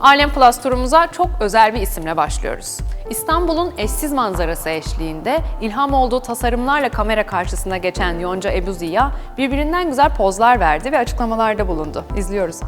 Alem Plus turumuza çok özel bir isimle başlıyoruz. İstanbul'un eşsiz manzarası eşliğinde ilham olduğu tasarımlarla kamera karşısına geçen Yonca Ebu Ziya birbirinden güzel pozlar verdi ve açıklamalarda bulundu. İzliyoruz.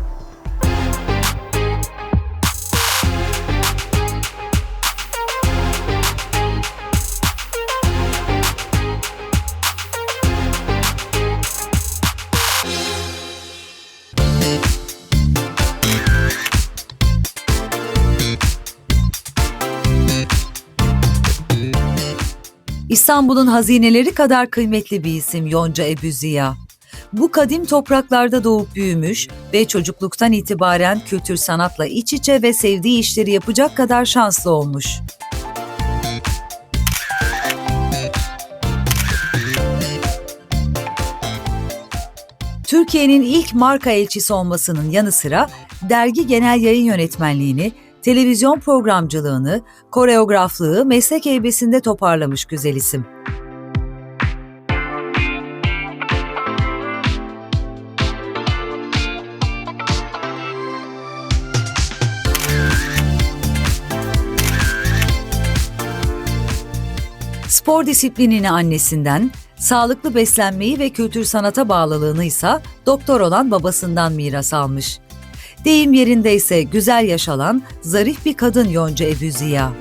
İstanbul'un hazineleri kadar kıymetli bir isim Yonca Ebüziya. Bu kadim topraklarda doğup büyümüş ve çocukluktan itibaren kültür sanatla iç içe ve sevdiği işleri yapacak kadar şanslı olmuş. Türkiye'nin ilk marka elçisi olmasının yanı sıra dergi genel yayın yönetmenliğini, televizyon programcılığını, koreograflığı meslek heybesinde toparlamış güzel isim. Spor disiplinini annesinden, sağlıklı beslenmeyi ve kültür sanata bağlılığını ise doktor olan babasından miras almış. Deyim yerindeyse güzel yaşalan, zarif bir kadın Yonca Ebu Ziya.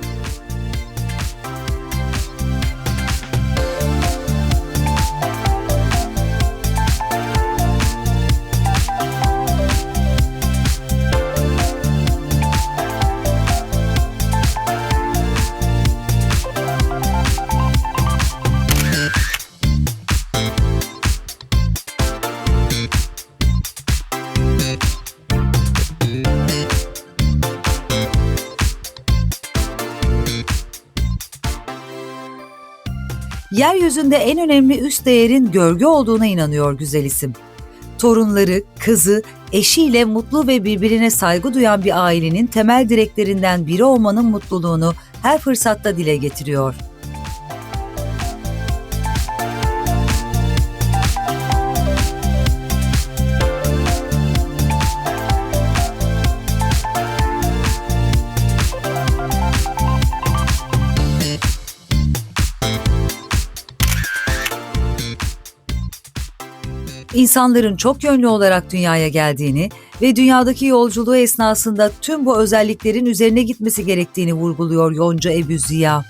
Yeryüzünde en önemli üst değerin görgü olduğuna inanıyor güzel isim. Torunları, kızı, eşiyle mutlu ve birbirine saygı duyan bir ailenin temel direklerinden biri olmanın mutluluğunu her fırsatta dile getiriyor. İnsanların çok yönlü olarak dünyaya geldiğini ve dünyadaki yolculuğu esnasında tüm bu özelliklerin üzerine gitmesi gerektiğini vurguluyor Yonca Ebu Ziya.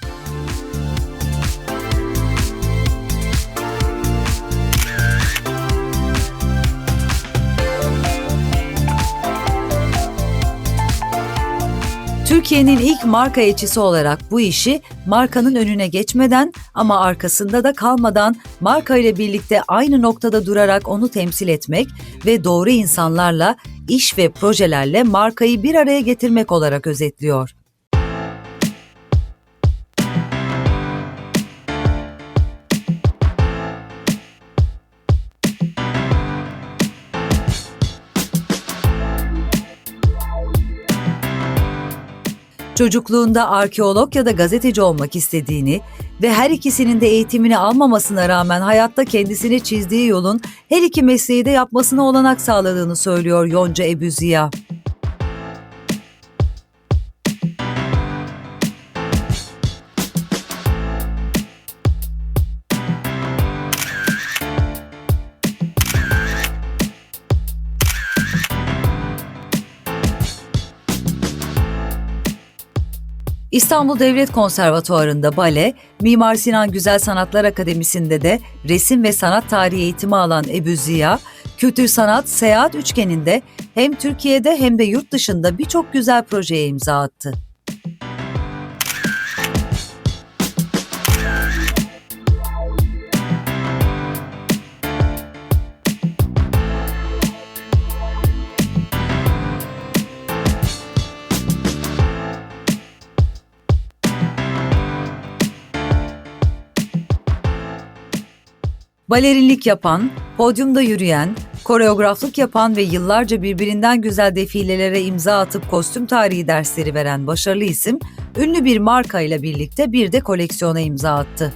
Türkiye'nin ilk marka elçisi olarak bu işi markanın önüne geçmeden ama arkasında da kalmadan marka ile birlikte aynı noktada durarak onu temsil etmek ve doğru insanlarla, iş ve projelerle markayı bir araya getirmek olarak özetliyor. Çocukluğunda arkeolog ya da gazeteci olmak istediğini ve her ikisinin de eğitimini almamasına rağmen hayatta kendisine çizdiği yolun her iki mesleği de yapmasına olanak sağladığını söylüyor Yonca Ebu Ziya. İstanbul Devlet Konservatuvarı'nda bale, Mimar Sinan Güzel Sanatlar Akademisi'nde de resim ve sanat tarihi eğitimi alan Ebu Ziya, kültür sanat seyahat üçgeninde hem Türkiye'de hem de yurt dışında birçok güzel projeye imza attı. Balerinlik yapan, podyumda yürüyen, koreograflık yapan ve yıllarca birbirinden güzel defilelere imza atıp kostüm tarihi dersleri veren başarılı isim, ünlü bir marka ile birlikte bir de koleksiyona imza attı.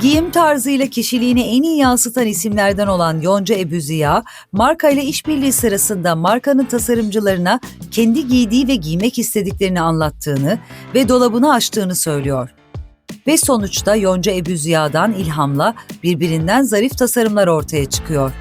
Giyim tarzıyla kişiliğini en iyi yansıtan isimlerden olan Yonca Ebüziya, marka ile işbirliği sırasında markanın tasarımcılarına kendi giydiği ve giymek istediklerini anlattığını ve dolabını açtığını söylüyor. Ve sonuçta Yonca Ebüziya'dan ilhamla birbirinden zarif tasarımlar ortaya çıkıyor.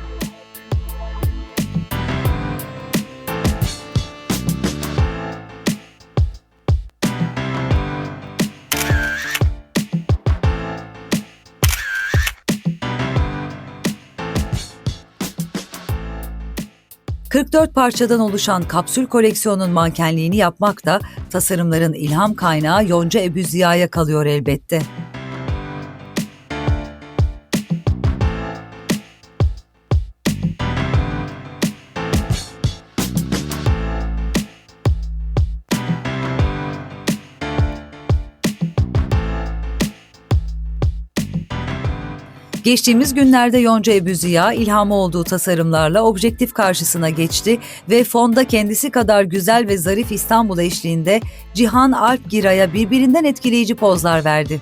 ...44 parçadan oluşan kapsül koleksiyonun mankenliğini yapmak da tasarımların ilham kaynağı Yonca Ebüziya'ya kalıyor elbette. Geçtiğimiz günlerde Yonca Ebüziya ilhamı olduğu tasarımlarla objektif karşısına geçti ve fonda kendisi kadar güzel ve zarif İstanbul eşliğinde Cihan Alp Giray'a birbirinden etkileyici pozlar verdi.